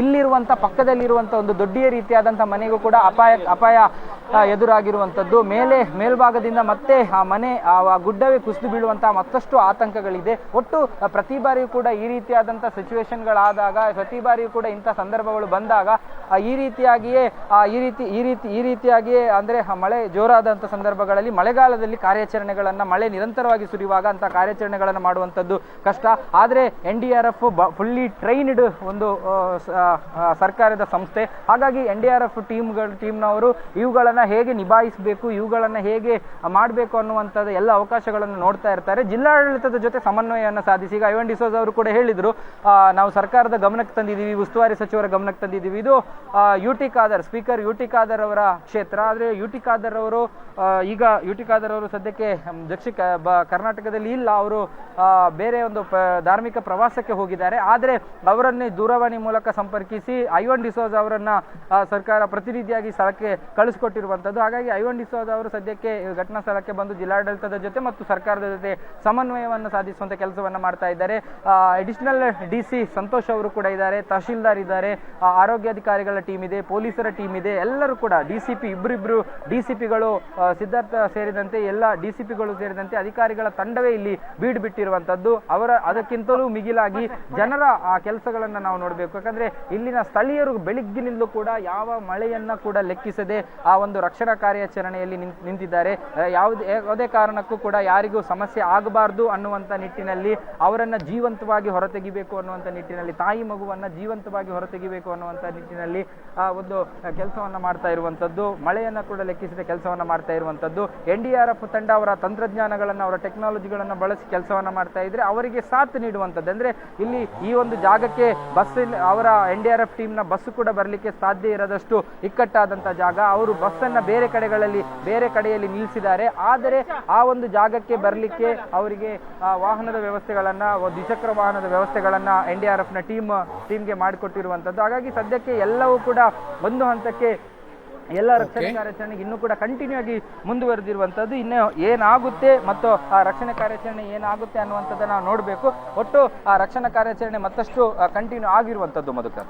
ಇಲ್ಲಿರುವಂಥ ಪಕ್ಕದಲ್ಲಿರುವಂಥ ಒಂದು ದೊಡ್ಡಿಯ ರೀತಿಯಾದಂಥ ಮನೆಗೂ ಕೂಡ ಅಪಾಯ ಅಪಾಯ ಎದುರಾಗಿರುವಂಥದ್ದು ಮೇಲೆ, ಮೇಲ್ಭಾಗದಿಂದ ಮತ್ತೆ ಆ ಮನೆ, ಆ ಗುಡ್ಡವೇ ಕುಸಿದು ಬೀಳುವಂತಹ ಮತ್ತಷ್ಟು ಆತಂಕಗಳಿದೆ. ಒಟ್ಟು ಪ್ರತಿ ಬಾರಿಯೂ ಕೂಡ ಈ ರೀತಿಯಾದಂಥ ಸಿಚುವೇಶನ್ಗಳಾದಾಗ ಪ್ರತಿ ಬಾರಿಯೂ ಕೂಡ ಇಂಥ ಸಂದರ್ಭಗಳು ಬಂದಾಗ ಈ ರೀತಿಯಾಗಿಯೇ ಈ ರೀತಿ ಈ ರೀತಿ, ಈ ರೀತಿಯಾಗಿಯೇ ಅಂದರೆ ಮಳೆ ಜೋರಾದಂಥ ಸಂದರ್ಭಗಳಲ್ಲಿ ಮಳೆಗಾಲದಲ್ಲಿ ಕಾರ್ಯಾಚರಣೆಗಳನ್ನು ಮಳೆ ನಿರಂತರವಾಗಿ ಸುರಿಯುವಾಗ ಅಂಥ ಕಾರ್ಯಾಚರಣೆಗಳನ್ನು ಮಾಡುವಂಥದ್ದು ಕಷ್ಟ. ಆದರೆ N D R F fully trained ಒಂದು ಸರ್ಕಾರದ ಸಂಸ್ಥೆ. ಹಾಗಾಗಿ ಎನ್ ಡಿ ಆರ್ ಎಫ್ ಟೀಮ್ಗಳು, ಟೀಮ್ನವರು ಇವುಗಳನ್ನು ಹೇಗೆ ನಿಭಾಯಿಸಬೇಕು, ಇವುಗಳನ್ನು ಹೇಗೆ ಮಾಡಬೇಕು ಅನ್ನುವಂಥದ್ದು ಎಲ್ಲ ಅವಕಾಶಗಳನ್ನು ನೋಡ್ತಾ ಇರ್ತಾರೆ. ಜಿಲ್ಲಾಡಳಿತದ ಜೊತೆ ಸಮನ್ವಯವನ್ನು ಸಾಧಿಸಿ, ಈಗ ಐವನ್ ಡಿಸೋಜ್ ಅವರು ಕೂಡ ಹೇಳಿದರು ನಾವು ಸರ್ಕಾರದ ಗಮನಕ್ಕೆ ತಂದಿದ್ದೀವಿ, ಉಸ್ತುವಾರಿ ಸಚಿವರ ಗಮನಕ್ಕೆ ತಂದಿದ್ದೀವಿ. ಇದು U T Khader speaker U T Khader ಅವರ ಕ್ಷೇತ್ರ. ಆದರೆ ಯು ಟಿ ಖಾದರ್ ಅವರು ಈಗ ಯು ಟಿ ಖಾದರ್ ಅವರು ಸದ್ಯಕ್ಕೆ ದಕ್ಷಿಣ ಬ- ಕರ್ನಾಟಕದಲ್ಲಿ ಇಲ್ಲ. ಅವರು ಬೇರೆ ಒಂದು ಪ- ಧಾರ್ಮಿಕ ಪ್ರವಾಸಕ್ಕೆ ಹೋಗಿದ್ದಾರೆ. ಆದರೆ ಅವರನ್ನೇ ದೂರವಾಣಿ ಮೂಲಕ ಸಂಪರ್ಕಿಸಿ ಐವನ್ ಡಿಸೋಜ್ ಅವರನ್ನ ಸರ್ಕಾರ ಪ್ರತಿನಿಧಿಯಾಗಿ ಸ್ಥಳಕ್ಕೆ ಕಳಿಸ್ಕೊಟ್ಟಿರುವಂಥದ್ದು ಹಾಗಾಗಿ ಐವನ್ ಡಿಸೋಜ್ ಅವರು ಸದ್ಯಕ್ಕೆ ಘಟನಾ ಸ್ಥಳಕ್ಕೆ ಬಂದು ಜಿಲ್ಲಾಡಳಿತದ ಜೊತೆ ಮತ್ತು ಸರ್ಕಾರದ ಜೊತೆ ಸಮನ್ವಯವನ್ನು ಸಾಧಿಸುವಂಥ ಕೆಲಸವನ್ನು ಮಾಡ್ತಾ ಇದ್ದಾರೆ. ಅಡಿಷನಲ್ ಡಿ ಸಿ ಸಂತೋಷ್ ಅವರು ಕೂಡ ಇದ್ದಾರೆ. ತಹಶೀಲ್ದಾರ್ ಇದ್ದಾರೆ. ಆ, ಆರೋಗ್ಯಾಧಿಕಾರಿಗಳ ಟೀಮ್ ಇದೆ, ಪೊಲೀಸರ ಟೀಮ್ ಇದೆ, ಎಲ್ಲರೂ ಕೂಡ ಡಿ ಸಿ ಪಿ ಇಬ್ಬರಿಬ್ಬರು ಡಿ ಸಿ ಪಿಗಳು ಸಿದ್ಧಾರ್ಥ ಸೇರಿದಂತೆ ಎಲ್ಲ ಡಿ ಸಿ ಪಿಗಳು ಸೇರಿದಂತೆ ಅಧಿಕಾರಿಗಳ ತಂಡವೇ ಇಲ್ಲಿ ಬೀಡ್ ಬಿಟ್ಟಿರುವಂಥದ್ದು ಅವರ, ಅದಕ್ಕಿಂತಲೂ ಮಿಗಿಲಾಗಿ ಜನರ, ಆ, ಕೆಲಸಗಳನ್ನು ನಾವು ನೋಡಬೇಕು. ಯಾಕಂದರೆ ಇಲ್ಲಿನ ಸ್ಥಳೀಯರು ಬೆಳಿಗ್ಗಿನಿಂದಲೂ ಕೂಡ ಯಾವ ಮಳೆಯನ್ನ ಕೂಡ ಲೆಕ್ಕಿಸದೆ ಆ ಒಂದು ರಕ್ಷಣಾ ಕಾರ್ಯಾಚರಣೆಯಲ್ಲಿ ನಿಂತ್- ನಿಂತಿದ್ದಾರೆ. ಯಾವುದೇ ಯಾವುದೇ ಕಾರಣಕ್ಕೂ ಕೂಡ ಯಾರಿಗೂ ಸಮಸ್ಯೆ ಆಗಬಾರ್ದು ಅನ್ನುವಂಥ ನಿಟ್ಟಿನಲ್ಲಿ ಅವರನ್ನು ಜೀವಂತವಾಗಿ ಹೊರತೆಗಿಬೇಕು ಅನ್ನುವಂಥ ನಿಟ್ಟಿನಲ್ಲಿ, ತಾಯಿ ಮಗುವನ್ನ ಜೀವಂತವಾಗಿ ಹೊರತೆಗಿಬೇಕು ಅನ್ನುವಂಥ ನಿಟ್ಟಿನಲ್ಲಿ ಆ, ಒಂದು ಕೆಲಸವನ್ನು ಮಾಡ್ತಾ ಇರುವಂಥದ್ದು ಮಳೆಯನ್ನ ಕೂಡ ಲೆಕ್ಕಿಸದೆ ಕೆಲಸವನ್ನ ಮಾಡ್ತಾ ಇರುವಂಥದ್ದು ಎನ್ ಡಿ ಆರ್ ಎಫ್ ತಂಡ ಅವರ ತಂತ್ರಜ್ಞಾನಗಳನ್ನು, ಅವರ ಟೆಕ್ನಾಲಜಿಗಳನ್ನು ಬಳಸಿ ಕೆಲಸವನ್ನ ಮಾಡ್ತಾ ಇದ್ದರೆ ಅವರಿಗೆ ಸಾಥ್ ನೀಡುವಂಥದ್ದು ಅಂದ್ರೆ ಇಲ್ಲಿ ಈ ಒಂದು ಜಾಗಕ್ಕೆ ಬಸ್ ಅವರ ಎನ್ ಡಿ ಆರ್ ಎಫ್ ಟೀಮ್ನ ಬಸ್ ಕೂಡ ಬರಲಿಕ್ಕೆ ಸಾಧ್ಯ ಇರದಷ್ಟು ಇಕ್ಕಟ್ಟಾದಂಥ ಜಾಗ. ಅವರು ಬಸ್ಸನ್ನು ಬೇರೆ ಕಡೆಗಳಲ್ಲಿ, ಬೇರೆ ಕಡೆಯಲ್ಲಿ ನಿಲ್ಲಿಸಿದ್ದಾರೆ ಆದರೆ ಆ ಒಂದು ಜಾಗಕ್ಕೆ ಬರಲಿಕ್ಕೆ ಅವರಿಗೆ ವಾಹನದ ವ್ಯವಸ್ಥೆಗಳನ್ನ, ದ್ವಿಚಕ್ರ ವಾಹನದ ವ್ಯವಸ್ಥೆಗಳನ್ನ ಎನ್ ಡಿ ಆರ್ ಎಫ್ನ ಟೀಮ್ ಟೀಮ್ಗೆ ಮಾಡಿಕೊಟ್ಟಿರುವಂಥದ್ದು ಹಾಗಾಗಿ ಸದ್ಯಕ್ಕೆ ಎಲ್ಲವೂ ಕೂಡ ಒಂದು ಹಂತಕ್ಕೆ ಎಲ್ಲ ರಕ್ಷಣೆ ಕಾರ್ಯಾಚರಣೆಗೆ ಇನ್ನೂ ಕೂಡ ಕಂಟಿನ್ಯೂ ಆಗಿ ಮುಂದುವರೆದಿರುವಂತದ್ದು ಇನ್ನು ಏನಾಗುತ್ತೆ ಮತ್ತು ಆ ರಕ್ಷಣೆ ಕಾರ್ಯಾಚರಣೆ ಏನಾಗುತ್ತೆ ಅನ್ನುವಂಥದ್ದನ್ನ ನಾವು ನೋಡಬೇಕು. ಒಟ್ಟು ಆ ರಕ್ಷಣಾ ಕಾರ್ಯಾಚರಣೆ ಮತ್ತಷ್ಟು ಕಂಟಿನ್ಯೂ ಆಗಿರುವಂಥದ್ದು ಮಧುಕರ್.